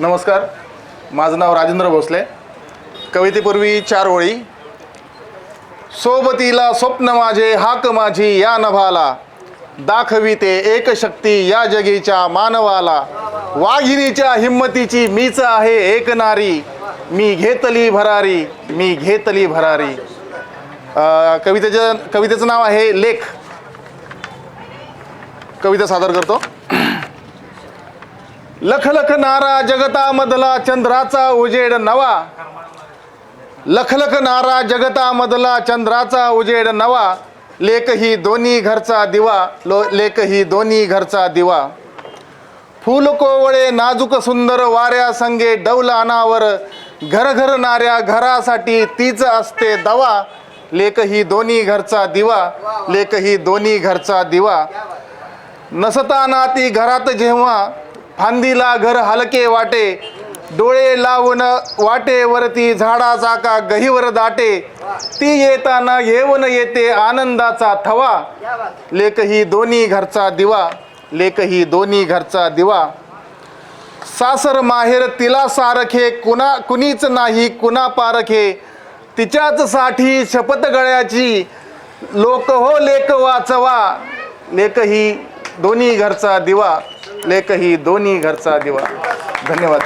नमस्कार. माझं नाव राजेंद्र भोसले. कवितेपूर्वी चार ओळी. सोबतीला स्वप्न माझे हाक माझी या नभाला. दाखविते एक शक्ती या जगीच्या मानवाला. वाघिणीच्या हिंमतीची मीच आहे एक नारी. मी घेतली भरारी मी घेतली भरारी. कवितेचं कवितेचं नाव आहे लेख. कविता सादर करतो. लख लख नारा जगतामधला चंद्राचा उजेड नवा. लख लख नारा जगतामधला चंद्राचा उजेड नवा. लेख ही दोन्ही घरचा दिवा. लो लेख ही दोन्ही घरचा दिवा. फूल कोवळे नाजूक सुंदर वाऱ्या संगे डौल अनावर. घर घर नाऱ्या घरासाठी तीच असते दवा. लेख ही दोन्ही घरचा दिवा. लेख ही दोन्ही घरचा दिवा. नसताना ती घरात जेव्हा. फांदीला घर हलके वाटे डोळे लावून वाटेवरती झाडाचा का गहीवर दाटे. ती येताना येऊन येते आनंदाचा थवा. लेख ही दोन्ही घरचा दिवा लेख ही दोन्ही घरचा दिवा. सासर माहेर तिला सारखे कुणा कुणीच नाही कुणा पारखे. तिच्याच साठी शपथ गळ्याची. लोक हो लेख वाचवा. लेख ही दोन्ही घरचा दिवा लेखही दोन्ही घरचा दिवा. धन्यवाद.